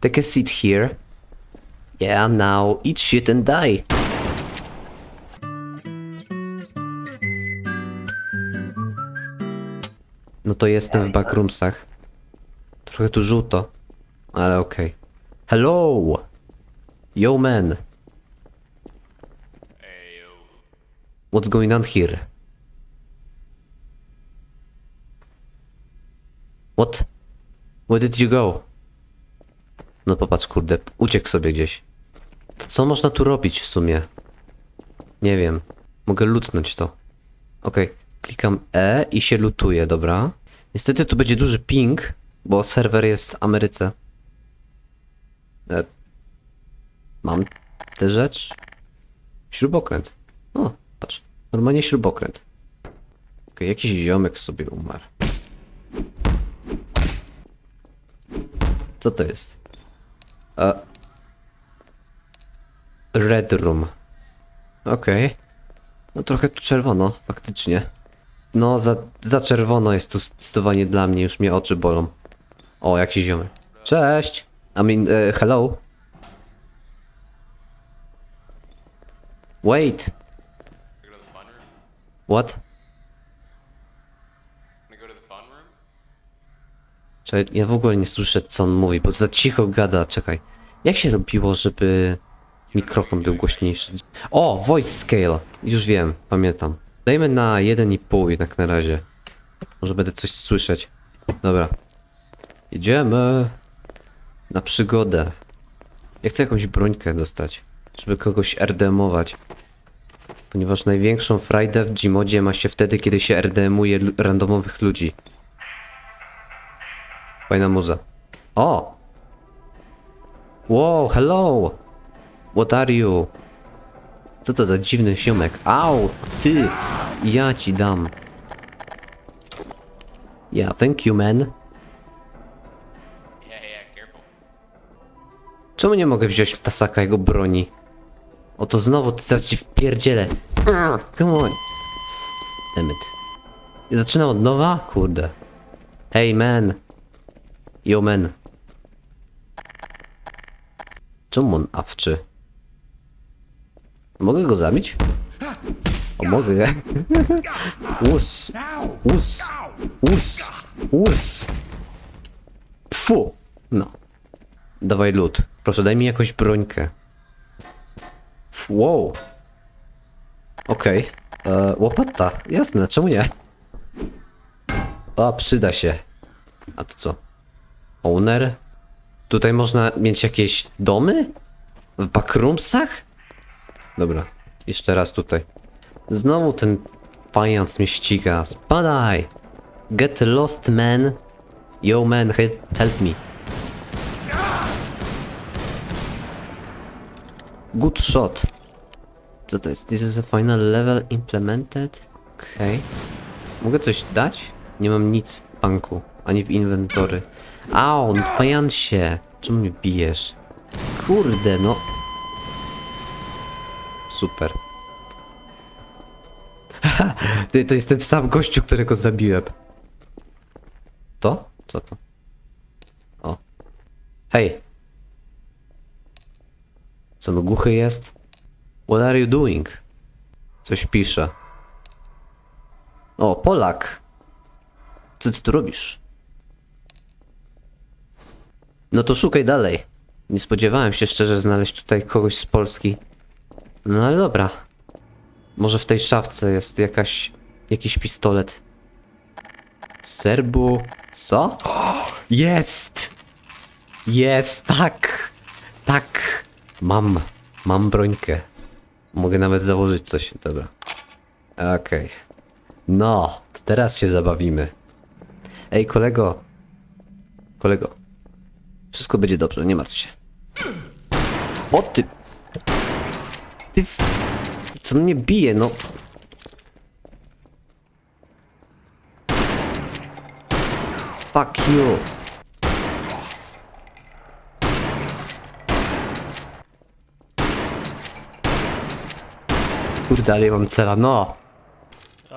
Take a seat here. Yeah, now eat shit and die. No to jestem w backroomsach. Trochę tu żółto, ale okej. Hello! Yo man! What's going on here? What? Where did you go? No popatrz, kurde, uciekł sobie gdzieś. To co można tu robić w sumie? Nie wiem. Mogę lutnąć to. Okej, klikam E i się lutuje, dobra. Niestety tu będzie duży ping, bo serwer jest w Ameryce. E, mam tę rzecz. Śrubokręt. O, patrz. Normalnie śrubokręt. Okej, jakiś ziomek sobie umarł. Co to jest? E, Red Room. Okej. No trochę tu czerwono, faktycznie. No, za, za czerwono jest tu zdecydowanie dla mnie, już mnie oczy bolą. O, jakiś ziomek. Cześć! I mean, e, hello? Wait! What? Wanna go to the fun room? Czekaj, ja w ogóle nie słyszę co on mówi, bo za cicho gada, czekaj. Jak się robiło, żeby mikrofon był głośniejszy? O, voice scale! Już wiem, pamiętam. Dajmy na 1,5 jednak na razie. Może będę coś słyszeć. Dobra. Idziemy na przygodę. Ja chcę jakąś brońkę dostać, żeby kogoś RDMować. Ponieważ największą frajdę w Gmodzie ma się wtedy, kiedy się RDMuje randomowych ludzi. Fajna muza. O! Wow, hello! What are you? Co to za dziwny siomek? Au! Ty! Ja ci dam. Yeah, thank you, man. Yeah, yeah, careful. Czemu nie mogę wziąć Tasaka jego broni? Oto znowu ty zaraz ci wpierdzielę. Ah, Come on. Damn it. I zaczynam od nowa? Kurde. Hey man. Yo man. Czemu on awczy? Mogę go zabić? O, mogę. Us. Us. Us. Us. Fu. No. Dawaj lód. Proszę, daj mi jakąś brońkę. Wow. Okej. Okay. Łopata. Jasne, czemu nie? A, przyda się. A to co? Owner? Tutaj można mieć jakieś domy? W backroomsach? Dobra. Jeszcze raz tutaj. Znowu ten pajac mnie ściga. Spadaj! Get lost, man. Yo, man, help, me. Good shot. Co to jest? This is a final level implemented. Okej. Mogę coś dać? Nie mam nic w banku, ani w inwentory. Au, pajan się. Czemu mnie bijesz? Kurde, no. Super. Ty, to jest ten sam gościu, którego zabiłem. To? Co to? O. Hej. Co, no głuchy jest? What are you doing? Coś pisze. O, Polak. Co ty tu robisz? No to szukaj dalej. Nie spodziewałem się szczerze znaleźć tutaj kogoś z Polski. No ale dobra. Może w tej szafce jest jakaś... jakiś pistolet. Serbu... Co? Jest! Jest, tak! Tak! Mam, mam brońkę. Mogę nawet założyć coś, dobra. Okej. No, to teraz się zabawimy. Ej, kolego. Kolego. Wszystko będzie dobrze, nie martw się. O ty! Ty... w- Co mnie bije, no? Fuck you. Kurde, ale ja mam cela, no.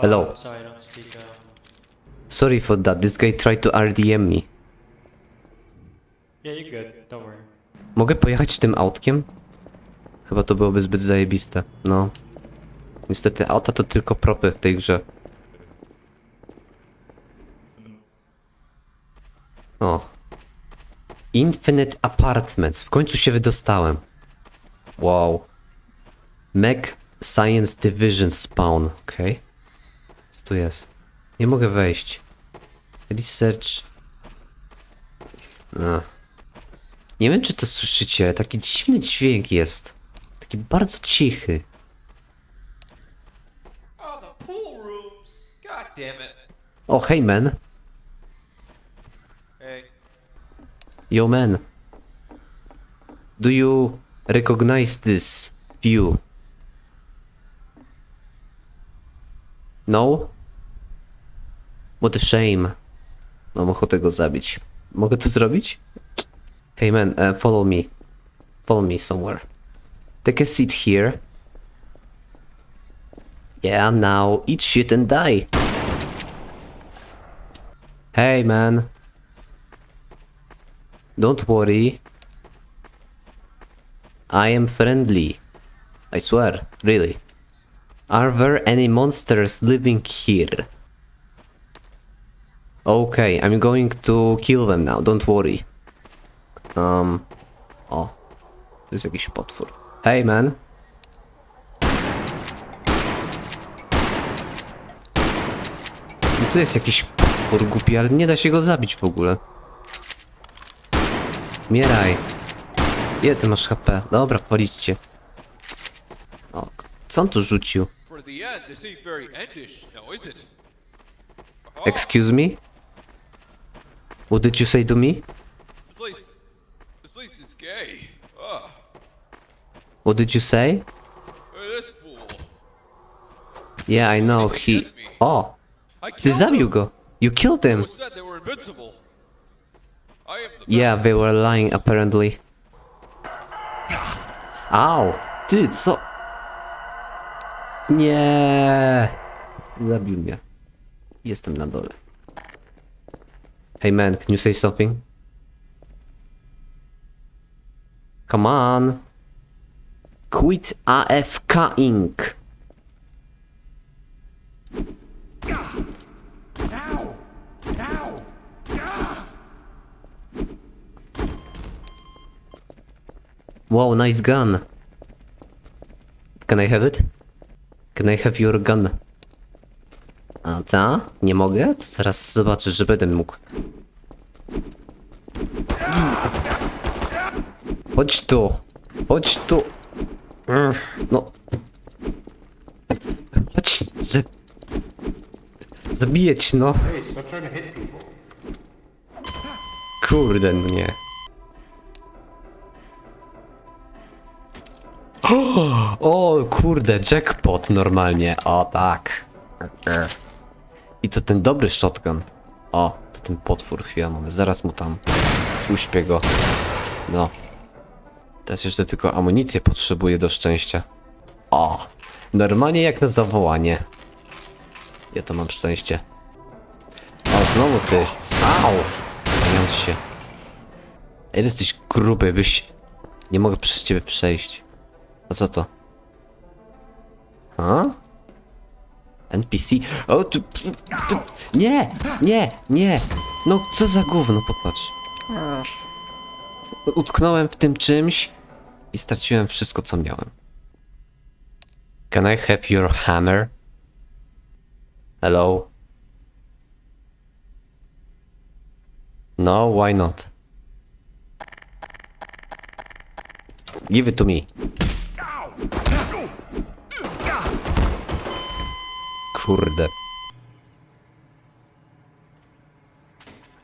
Hello. Sorry for that, this guy tried to RDM me. Yeah, you're good. Don't worry. Mogę pojechać tym autkiem? Chyba to byłoby zbyt zajebiste. No. Niestety auta to tylko propy w tej grze. O. Infinite Apartments. W końcu się wydostałem. Wow. Mech Science Division Spawn. Okej. Co tu jest? Nie mogę wejść. Research. Ach. Nie wiem, czy to słyszycie, ale taki dziwny dźwięk jest. Taki bardzo cichy. Oh. O, hey man. Yo man. Do you recognize this view? No? What a shame. Mam ochotę go zabić. Mogę to zrobić? Hey man, uh, follow me. Follow me somewhere. Take a seat here. Yeah, now eat shit and die. Hey man. Don't worry. I am friendly. I swear, really. Are there any monsters living here? Okay, I'm going to kill them now, don't worry. Um. O. To jest jakiś potwór. Hey man. No tu jest jakiś potwór głupi, ale nie da się go zabić w ogóle. Mieraj. Ile ty masz HP? Dobra, policzcie. O, co on tu rzucił? Excuse me? What did you say to me? This place, this place is gay. Ugh, What did you say? Hey, this fool. Yeah, I know, he... O, I ty killed zabił them. go. You killed him. Who said they were invincible? I am the Yeah, they were lying apparently. Au! Ty, co? Nie. Zabił mnie. Jestem na dole. Hey man, can you say something? Come on. Quit AFK Inc. Wow, nice gun. Can I have it? Can I have your gun? A ta? Nie mogę? To zaraz zobaczysz, że będę mógł. Chodź tu. Chodź tu. Mm, No. Chodź, że... Zabiję cię, no. Kurde mnie. O kurde, jackpot normalnie. O tak. I to ten dobry shotgun. O, to ten potwór chwila mamy. Zaraz mu tam uśpię go. No. Teraz jeszcze tylko amunicję potrzebuję do szczęścia. O, normalnie jak na zawołanie. Ja to mam szczęście. O, znowu ty. Au! Mając się. Ej, jesteś gruby, byś... Nie mogę przez ciebie przejść. A co to? A? NPC? O, tu, tu... Nie! Nie! Nie! No, co za gówno, popatrz. Utknąłem w tym czymś i straciłem wszystko, co miałem. Can I have your hammer? Hello? No, why not? Give it to me. Kurde.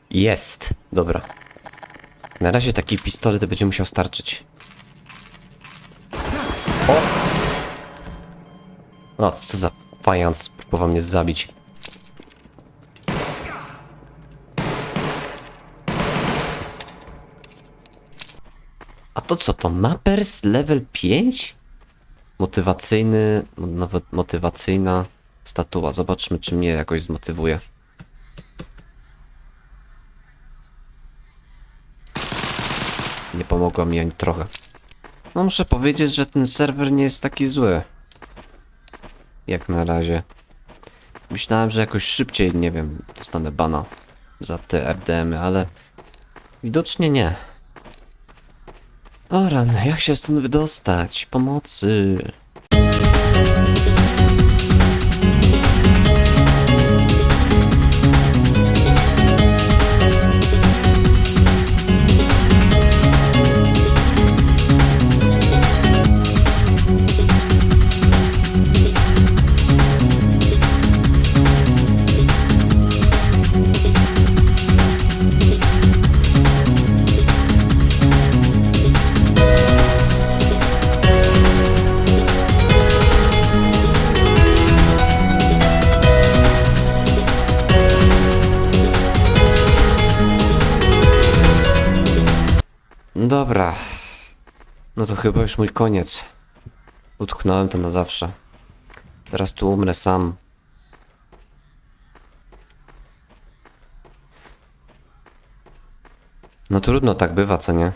Jest. Dobra. Na razie taki pistolet będzie musiał starczyć. O! O, co za pajac próbował mnie zabić. A to co to? Mappers level 5? Motywacyjny, no, nawet motywacyjna statua. Zobaczmy, czy mnie jakoś zmotywuje. Nie pomogło mi ani trochę. No muszę powiedzieć, że ten serwer nie jest taki zły. Jak na razie. Myślałem, że jakoś szybciej, nie wiem, dostanę bana za te RDM-y, ale widocznie nie. O rany, jak się stąd wydostać? Pomocy. Dobra. No to chyba już mój koniec. Utknąłem to na zawsze. Teraz tu umrę sam. No trudno, tak bywa, co nie?